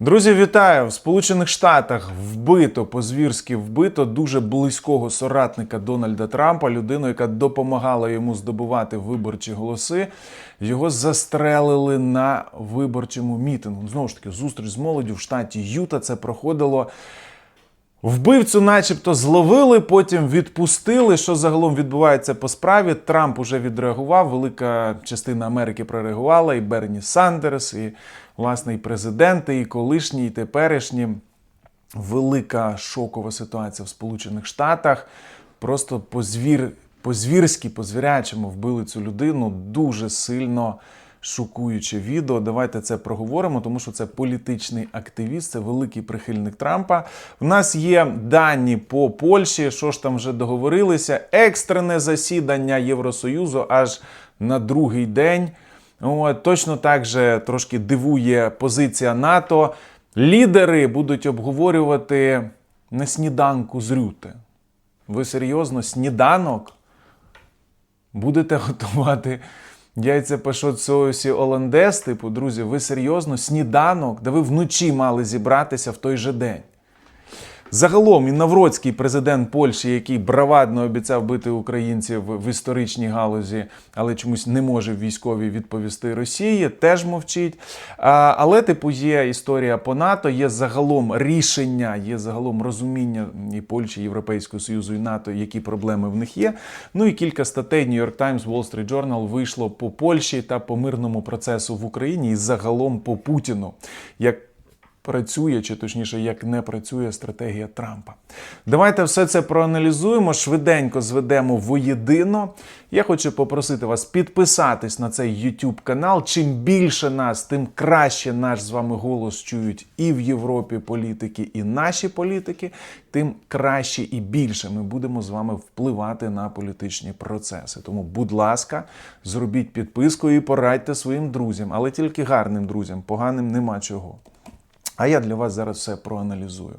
Друзі, вітаю! В Сполучених Штатах вбито по-звірськи вбито дуже близького соратника Дональда Трампа, людину, яка допомагала йому здобувати виборчі голоси. Його застрелили на виборчому мітингу. Знову ж таки, зустріч з молоддю в штаті Юта. Це проходило. Вбивцю, начебто, зловили, потім відпустили. Що загалом відбувається по справі? Трамп уже відреагував. Велика частина Америки прореагувала, і Берні Сандерс, і власне і президенти, і колишні, і теперішні. Велика шокова ситуація в Сполучених Штатах. Просто по-звір, по-звірськи, по-звірячому вбили цю людину дуже сильно шокуюче відео. Давайте це проговоримо, тому що це політичний активіст, це великий прихильник Трампа. У нас є дані по Польщі. Що ж там вже договорилися? Екстрене засідання Євросоюзу аж на другий день. От, точно так же трошки дивує позиція НАТО. Лідери будуть обговорювати на сніданку з Рюте. Ви серйозно, сніданок? Будете готувати яйця соусі оландес, типу, друзі, ви серйозно, сніданок, де ви вночі мали зібратися в той же день. Загалом і Навроцький президент Польщі, який бравадно обіцяв бити українців в історичній галузі, але чомусь не може в військовій відповісти Росії, теж мовчить. Але, типу, є історія по НАТО, є загалом рішення, є загалом розуміння і Польщі, Європейського Союзу і НАТО, які проблеми в них є. Ну і кілька статей New York Times, Wall Street Journal вийшло по Польщі та по мирному процесу в Україні і загалом по Путіну. Як працює, чи точніше, як не працює стратегія Трампа. Давайте все це проаналізуємо, швиденько зведемо воєдино. Я хочу попросити вас підписатись на цей YouTube канал. Чим більше нас, тим краще наш з вами голос чують і в Європі політики, і наші політики, тим краще і більше ми будемо з вами впливати на політичні процеси. Тому, будь ласка, зробіть підписку і порадьте своїм друзям, але тільки гарним друзям, поганим нема чого. А я для вас зараз все проаналізую.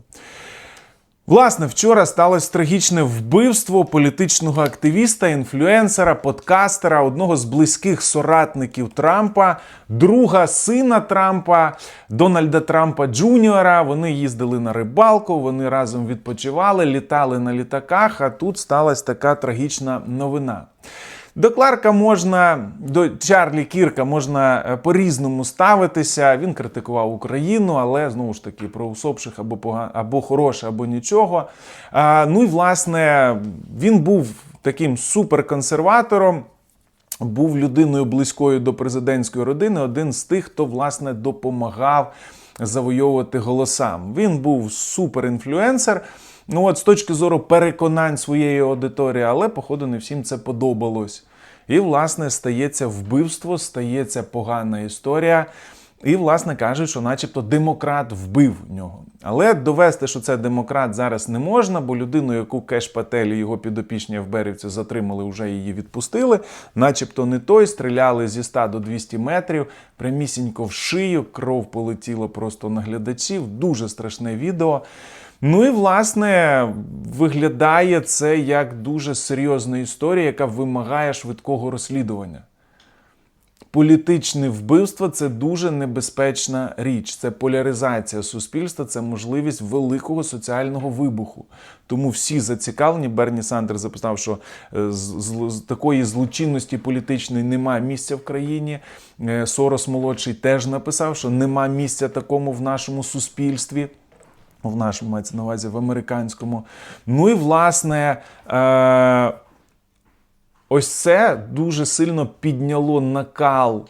Власне, вчора сталося трагічне вбивство політичного активіста, інфлюенсера, подкастера, одного з близьких соратників Трампа, друга сина Трампа, Дональда Трампа Джуніора. Вони їздили на рибалку, вони разом відпочивали, літали на літаках. А тут сталася така трагічна новина. До Кларка можна, до Чарлі Кірка можна е, по-різному ставитися. Він критикував Україну, але знову ж таки про усопших або погано, або хороше, або нічого. А, ну і власне він був таким суперконсерватором. Був людиною близькою до президентської родини, один з тих, хто власне допомагав завойовувати голосам. Він був суперінфлюенсер. Ну от з точки зору переконань своєї аудиторії, але, походу, не всім це подобалось. І, власне, стається вбивство, стається погана історія. І, власне, кажуть, що начебто демократ вбив нього. Але довести, що це демократ зараз не можна, бо людину, яку Кеш Патель і його підопічні ФБРівці затримали, вже її відпустили. Начебто не той, стріляли зі 100 до 200 метрів, прямісінько в шию, кров полетіла просто на глядачів. Дуже страшне відео. Ну і власне виглядає це як дуже серйозна історія, яка вимагає швидкого розслідування. Політичне вбивство це дуже небезпечна річ. Це поляризація суспільства, це можливість великого соціального вибуху. Тому всі зацікавлені. Берні Сандер записав, що е, з, з, з такої злочинності політичної немає місця в країні. Е, Сорос молодший теж написав, що нема місця такому в нашому суспільстві. В нашому мається на увазі в американському. Ну і власне. Е- Ось це дуже сильно підняло накал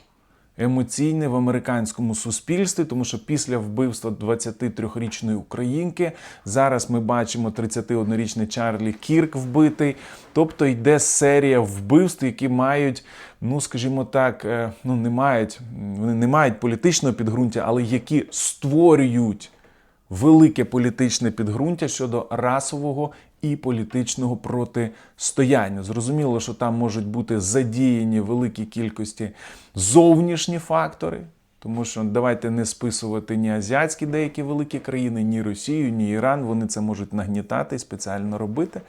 емоційний в американському суспільстві, тому що після вбивства 23-річної українки зараз ми бачимо 31-річний Чарлі Кірк вбитий. Тобто йде серія вбивств, які мають, ну скажімо так, е, ну не мають, вони не мають політичного підґрунтя, але які створюють. Велике політичне підґрунтя щодо расового і політичного протистояння. Зрозуміло, що там можуть бути задіяні великі кількості зовнішні фактори, Тому що давайте не списувати ні азіатські деякі великі країни, ні Росію, ні Іран. Вони це можуть нагнітати і спеціально робити.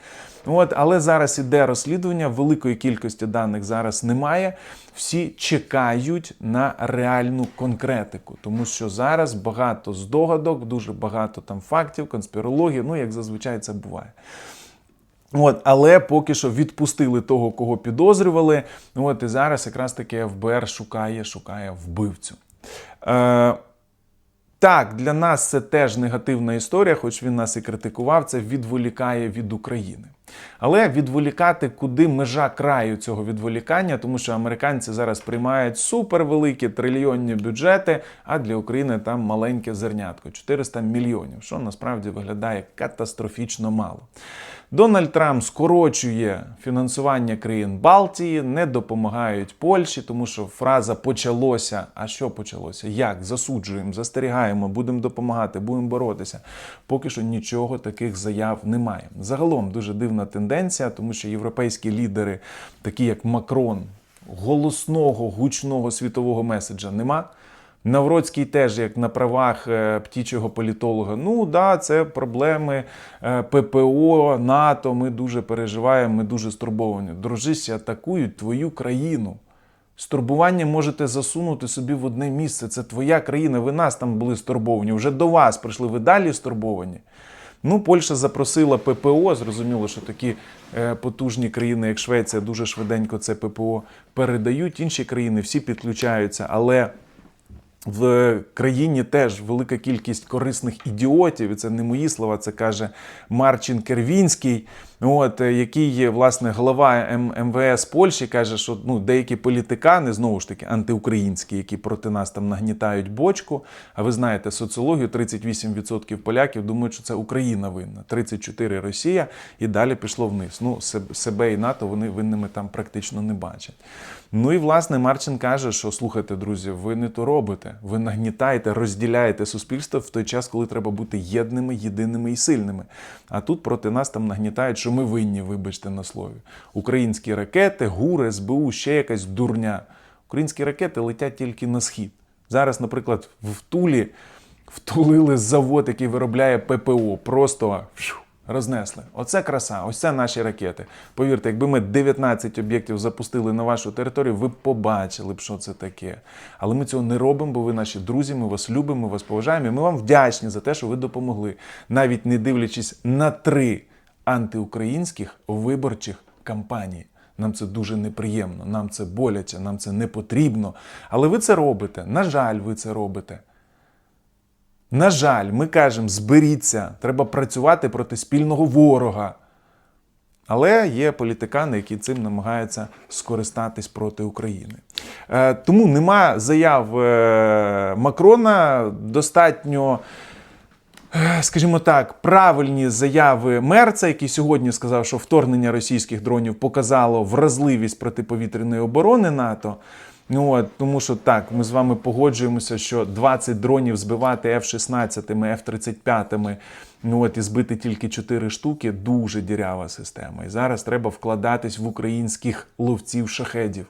От, але зараз іде розслідування, великої кількості даних зараз немає. Всі чекають на реальну конкретику, тому що зараз багато здогадок, дуже багато там фактів, конспірології. Ну як зазвичай це буває. От, але поки що відпустили того, кого підозрювали. От і зараз якраз таки ФБР шукає, шукає вбивцю. Е, так, для нас це теж негативна історія, хоч він нас і критикував, це відволікає від України. Але відволікати, куди межа краю цього відволікання, тому що американці зараз приймають супервеликі трильйонні бюджети, а для України там маленьке зернятко 400 мільйонів, що насправді виглядає катастрофічно мало. Дональд Трамп скорочує фінансування країн Балтії, не допомагають Польщі, тому що фраза почалося. А що почалося? Як? Засуджуємо, застерігаємо, будемо допомагати, будемо боротися. Поки що нічого таких заяв немає. Загалом дуже дивна тенденція, тому що європейські лідери, такі як Макрон, голосного гучного світового меседжа нема. Навроцький теж як на правах е, птічого політолога. Ну да, це проблеми е, ППО, НАТО. Ми дуже переживаємо, ми дуже стурбовані. Дружище, атакують твою країну. Стурбування можете засунути собі в одне місце. Це твоя країна. Ви нас там були стурбовані. Вже до вас прийшли. Ви далі стурбовані. Ну, Польща запросила ППО. Зрозуміло, що такі е, потужні країни, як Швеція, дуже швиденько це ППО передають. Інші країни всі підключаються, але. В країні теж велика кількість корисних ідіотів, і це не мої слова, це каже Марчин Кервінський, от, який є власне голова МВС Польщі, каже, що ну, деякі політикани, знову ж таки, антиукраїнські, які проти нас там нагнітають бочку. А ви знаєте, соціологію 38% поляків думають, що це Україна винна, 34% Росія, і далі пішло вниз. Ну, себе і НАТО вони винними там практично не бачать. Ну і власне Марчин каже, що слухайте, друзі, ви не то робите. Ви нагнітаєте, розділяєте суспільство в той час, коли треба бути єдними, єдиними і сильними. А тут проти нас там нагнітають, що ми винні, вибачте на слові. Українські ракети, ГУР, СБУ, ще якась дурня. Українські ракети летять тільки на схід. Зараз, наприклад, в Тулі втулили завод, який виробляє ППО. Просто рознесли. Оце краса, ось це наші ракети. Повірте, якби ми 19 об'єктів запустили на вашу територію, ви побачили б, що це таке. Але ми цього не робимо, бо ви наші друзі, ми вас любимо, ми вас поважаємо. і Ми вам вдячні за те, що ви допомогли, навіть не дивлячись на три антиукраїнських виборчих кампанії. Нам це дуже неприємно, нам це боляче, нам це не потрібно. Але ви це робите. На жаль, ви це робите. На жаль, ми кажемо, зберіться, треба працювати проти спільного ворога. Але є політикани, які цим намагаються скористатись проти України. Е, тому нема заяв е, Макрона. Достатньо, е, скажімо так, правильні заяви Мерца, який сьогодні сказав, що вторгнення російських дронів показало вразливість протиповітряної оборони НАТО. Ну, тому що так, ми з вами погоджуємося, що 20 дронів збивати F-16, F-35, ну от і збити тільки 4 штуки дуже дірява система. І зараз треба вкладатись в українських ловців шахедів.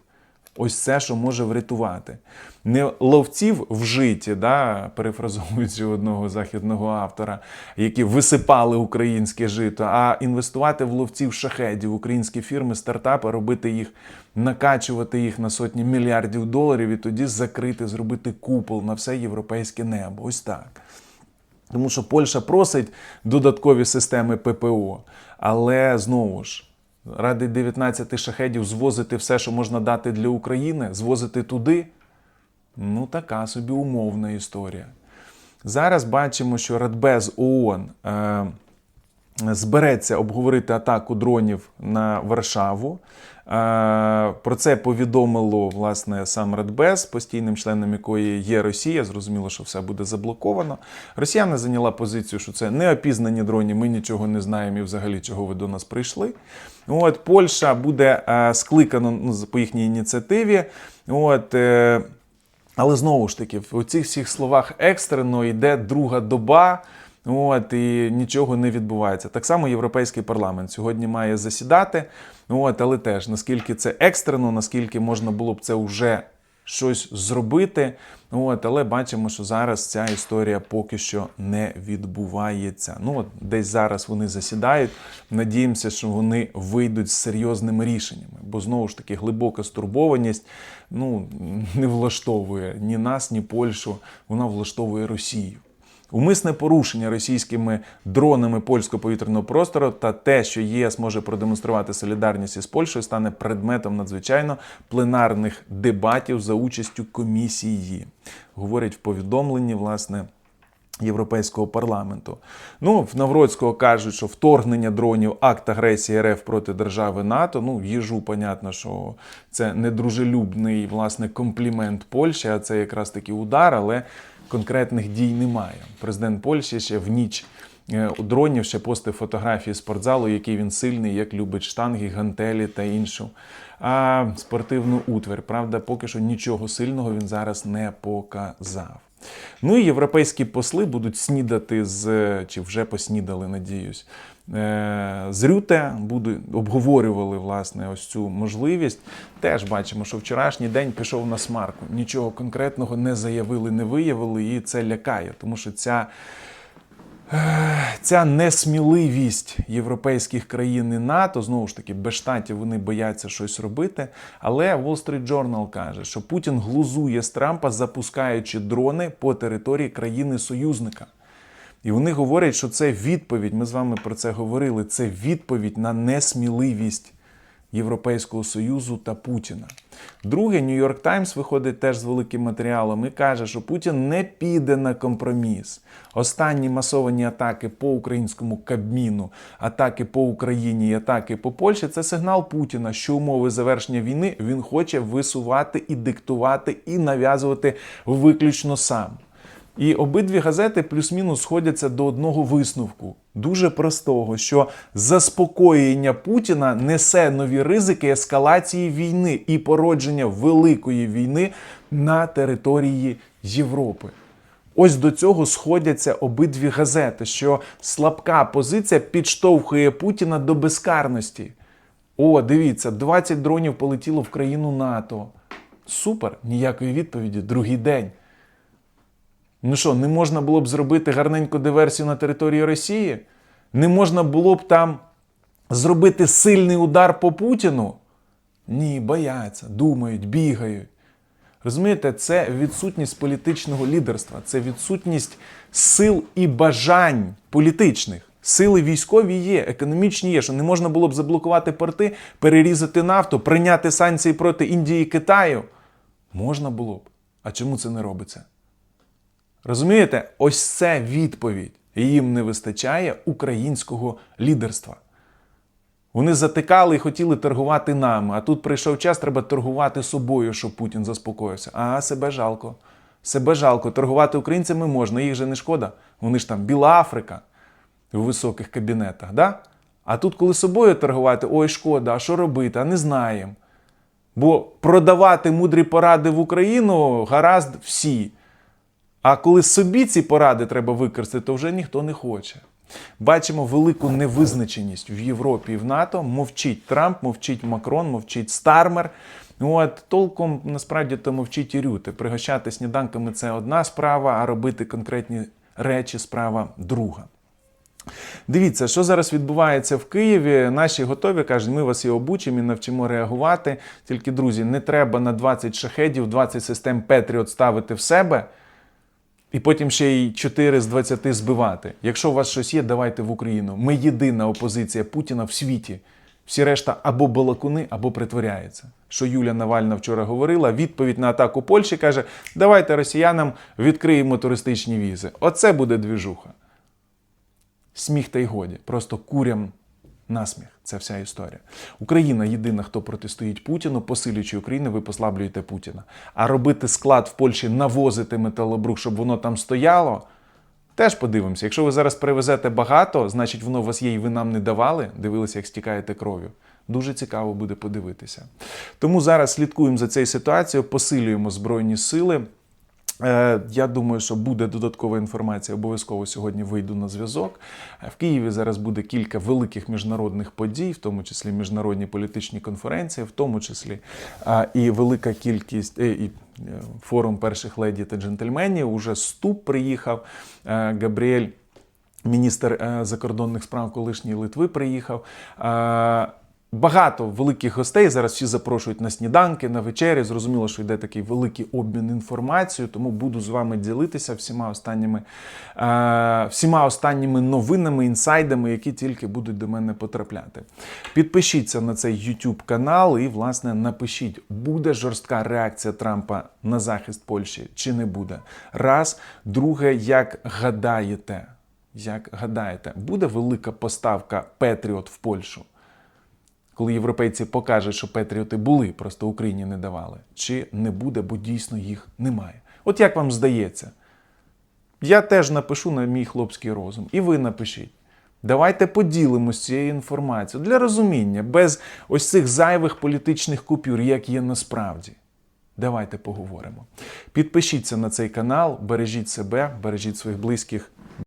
Ось це, що може врятувати. Не ловців в житі, да, перефразовуючи одного західного автора, які висипали українське жито, а інвестувати в ловців шахедів, українські фірми, стартапи, робити їх, накачувати їх на сотні мільярдів доларів і тоді закрити, зробити купол на все європейське небо. Ось так. Тому що Польща просить додаткові системи ППО, але знову ж. Ради 19 шахедів звозити все, що можна дати для України, звозити туди. Ну, така собі умовна історія. Зараз бачимо, що Радбез ООН е, збереться обговорити атаку дронів на Варшаву. Е, Про це повідомило власне сам Радбез, постійним членом якої є Росія. Зрозуміло, що все буде заблоковано. Росіяни зайняла позицію, що це неопізнані дроні, ми нічого не знаємо і взагалі чого ви до нас прийшли. От Польща буде е, скликано ну, по їхній ініціативі. От, е, але знову ж таки, в цих всіх словах екстрено йде друга доба. От і нічого не відбувається. Так само європейський парламент сьогодні має засідати. От, але теж наскільки це екстрено, наскільки можна було б це вже щось зробити. От, але бачимо, що зараз ця історія поки що не відбувається. Ну, от десь зараз вони засідають. Надіємося, що вони вийдуть з серйозними рішеннями, бо знову ж таки глибока стурбованість ну, не влаштовує ні нас, ні Польщу. Вона влаштовує Росію. Умисне порушення російськими дронами польського повітряного простору та те, що ЄС може продемонструвати солідарність із Польщею, стане предметом надзвичайно пленарних дебатів за участю комісії, говорять в повідомленні, власне. Європейського парламенту. Ну, в Навроцького кажуть, що вторгнення дронів акт агресії РФ проти держави НАТО. Ну, їжу, понятно, що це недружелюбний власне комплімент Польщі, а це якраз таки удар, але конкретних дій немає. Президент Польщі ще в ніч е, у дронів ще постив фотографії спортзалу, який він сильний, як любить штанги, гантелі та іншу. А спортивну утвер. Правда, поки що нічого сильного він зараз не показав. Ну і європейські посли будуть снідати з чи вже поснідали, надіюсь. Е, З Рюте будуть обговорювали власне ось цю можливість. Теж бачимо, що вчорашній день пішов на смарку. Нічого конкретного не заявили, не виявили, і це лякає, тому що ця ця несміливість європейських країн і НАТО, знову ж таки, без штатів вони бояться щось робити. Але Wall Street Journal каже, що Путін глузує з Трампа, запускаючи дрони по території країни-союзника. І вони говорять, що це відповідь. Ми з вами про це говорили. Це відповідь на несміливість Європейського Союзу та Путіна. Друге, Нью-Йорк Таймс виходить теж з великим матеріалом і каже, що Путін не піде на компроміс. Останні масовані атаки по українському Кабміну, атаки по Україні атаки по Польщі це сигнал Путіна, що умови завершення війни він хоче висувати і диктувати і нав'язувати виключно сам. І обидві газети плюс-мінус сходяться до одного висновку, дуже простого, що заспокоєння Путіна несе нові ризики ескалації війни і породження великої війни на території Європи. Ось до цього сходяться обидві газети, що слабка позиція підштовхує Путіна до безкарності. О, дивіться, 20 дронів полетіло в країну НАТО. Супер, ніякої відповіді, другий день. Ну що, не можна було б зробити гарненьку диверсію на території Росії? Не можна було б там зробити сильний удар по Путіну? Ні, бояться, думають, бігають. Розумієте, це відсутність політичного лідерства, це відсутність сил і бажань політичних. Сили військові є, економічні є, що не можна було б заблокувати порти, перерізати нафту, прийняти санкції проти Індії і Китаю. Можна було б. А чому це не робиться? Розумієте, ось це відповідь. Їм не вистачає українського лідерства. Вони затикали і хотіли торгувати нами, а тут прийшов час, треба торгувати собою, щоб Путін заспокоївся. А себе жалко. Себе жалко. Торгувати українцями можна, їх же не шкода. Вони ж там Біла Африка в високих кабінетах. да? А тут, коли собою торгувати, ой, шкода, а що робити? А не знаємо. Бо продавати мудрі поради в Україну гаразд всі. А коли собі ці поради треба використати, то вже ніхто не хоче. Бачимо велику невизначеність в Європі і в НАТО. Мовчить Трамп, мовчить Макрон, мовчить Стармер. От толком насправді то мовчить і Рюте. Пригощати сніданками це одна справа, а робити конкретні речі справа друга. Дивіться, що зараз відбувається в Києві. Наші готові кажуть, ми вас і обучимо і навчимо реагувати. Тільки, друзі, не треба на 20 шахедів, 20 систем Петріот ставити в себе. І потім ще й 4 з 20 збивати. Якщо у вас щось є, давайте в Україну. Ми єдина опозиція Путіна в світі. Всі решта або балакуни, або притворяються. Що Юля Навальна вчора говорила, відповідь на атаку Польщі каже: давайте росіянам відкриємо туристичні візи. Оце буде двіжуха. Сміх та й годі. Просто курям насміх. Це вся історія. Україна єдина, хто протистоїть Путіну, посилюючи Україну, ви послаблюєте Путіна. А робити склад в Польщі, навозити металобрух, щоб воно там стояло. Теж подивимося. Якщо ви зараз привезете багато, значить воно у вас є і ви нам не давали. Дивилися, як стікаєте кров'ю. Дуже цікаво буде подивитися. Тому зараз слідкуємо за цією ситуацією, посилюємо Збройні сили. Е, Я думаю, що буде додаткова інформація. Обов'язково сьогодні вийду на зв'язок. Е, В Києві зараз буде кілька великих міжнародних подій, в тому числі міжнародні політичні конференції, в тому числі і велика кількість е, і форум перших леді та джентльменів. Уже ступ приїхав. Габріель міністр закордонних справ колишньої Литви приїхав. Багато великих гостей зараз всі запрошують на сніданки, на вечері. Зрозуміло, що йде такий великий обмін інформацією, тому буду з вами ділитися всіма останніми, е, всіма останніми новинами, інсайдами, які тільки будуть до мене потрапляти. Підпишіться на цей YouTube канал і, власне, напишіть, буде жорстка реакція Трампа на захист Польщі чи не буде. Раз, друге, як гадаєте, як гадаєте, буде велика поставка Петріот в Польщу? Коли європейці покажуть, що Петріоти були, просто Україні не давали, чи не буде, бо дійсно їх немає. От як вам здається? Я теж напишу на мій хлопський розум, і ви напишіть. Давайте поділимось цією інформацією для розуміння, без ось цих зайвих політичних купюр, як є насправді. Давайте поговоримо. Підпишіться на цей канал, бережіть себе, бережіть своїх близьких